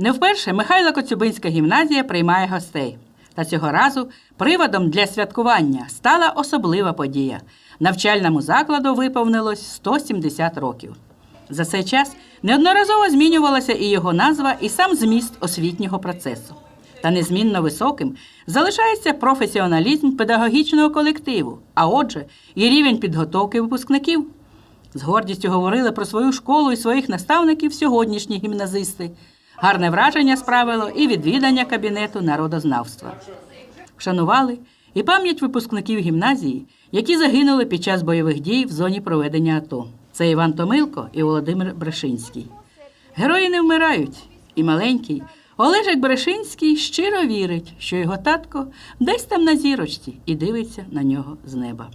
Не вперше Михайло Коцюбинська гімназія приймає гостей. Та цього разу приводом для святкування стала особлива подія. Навчальному закладу виповнилось 170 років. За цей час неодноразово змінювалася і його назва, і сам зміст освітнього процесу. Та незмінно високим залишається професіоналізм педагогічного колективу, а отже, і рівень підготовки випускників. З гордістю говорили про свою школу і своїх наставників сьогоднішні гімназисти. Гарне враження справило і відвідання кабінету народознавства. Вшанували і пам'ять випускників гімназії, які загинули під час бойових дій в зоні проведення АТО. Це Іван Томилко і Володимир Брешинський. Герої не вмирають, і маленький Олежик Брешинський щиро вірить, що його татко десь там на зірочці і дивиться на нього з неба.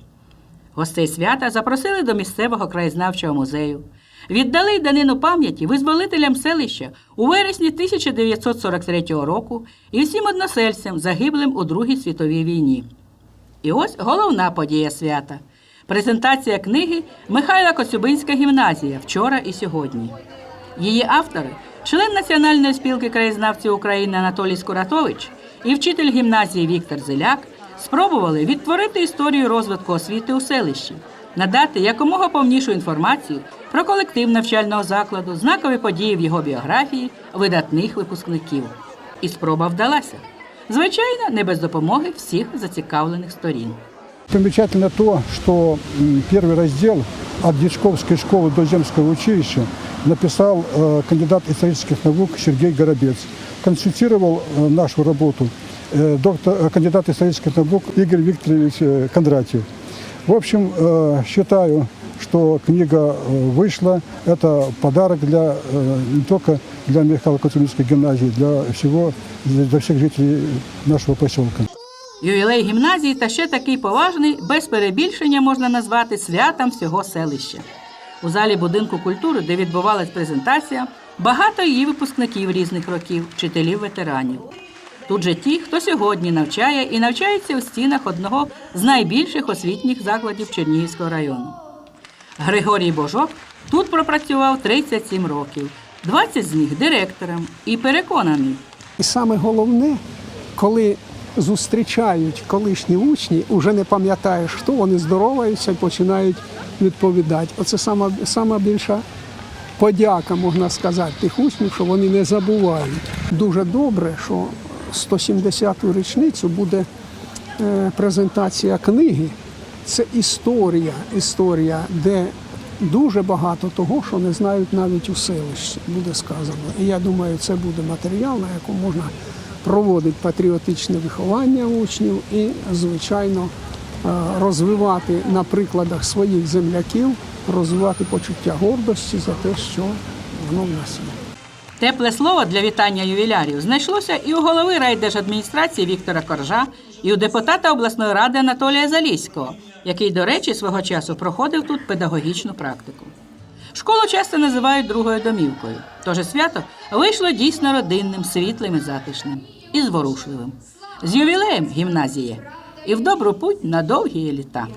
Гостей свята запросили до місцевого краєзнавчого музею. Віддали данину пам'яті визволителям селища у вересні 1943 року і всім односельцям, загиблим у Другій світовій війні. І ось головна подія свята презентація книги Михайла Коцюбинська гімназія вчора і сьогодні. Її автори член Національної спілки краєзнавців України Анатолій Скуратович і вчитель гімназії Віктор Зеляк спробували відтворити історію розвитку освіти у селищі, надати якомога повнішу інформацію про колектив навчального закладу, знакові події в його біографії, видатних випускників. І спроба вдалася. Звичайно, не без допомоги всіх зацікавлених сторін. Примечательно то, что м, первый раздел от Дичковской школы до Земского училища написал э, кандидат исторических наук Сергей Горобец. Консультировал э, нашу работу э, доктор, э, кандидат исторических наук Игорь Викторович э, Кондратьев. В общем, э, считаю, что книга э, вышла. Это подарок для, э, не только для Михаила Коцюбинской гимназии, для всего, для всех жителей нашего поселка. Ювілей гімназії та ще такий поважний, без перебільшення можна назвати святом всього селища. У залі будинку культури, де відбувалась презентація, багато її випускників різних років, вчителів ветеранів. Тут же ті, хто сьогодні навчає і навчається у стінах одного з найбільших освітніх закладів Чернігівського району. Григорій Божок тут пропрацював 37 років, 20 з них директором, і переконаний, І саме головне, коли зустрічають колишні учні, вже не пам'ятаєш, хто вони здороваються і починають відповідати. Оце сама, сама більша подяка, можна сказати, тих учнів, що вони не забувають. Дуже добре, що 170-ту річницю буде е, презентація книги. Це історія, історія, де дуже багато того, що не знають навіть у селищі, буде сказано. І я думаю, це буде матеріал, на якому можна проводити патріотичне виховання учнів і, звичайно, е, розвивати на прикладах своїх земляків, розвивати почуття гордості за те, що воно в нас є. Тепле слово для вітання ювілярів знайшлося і у голови райдержадміністрації Віктора Коржа, і у депутата обласної ради Анатолія Заліського, який, до речі, свого часу проходив тут педагогічну практику. Школу часто називають другою домівкою, тож свято вийшло дійсно родинним, світлим і затишним і зворушливим. З ювілеєм гімназії і в добру путь на довгі літа.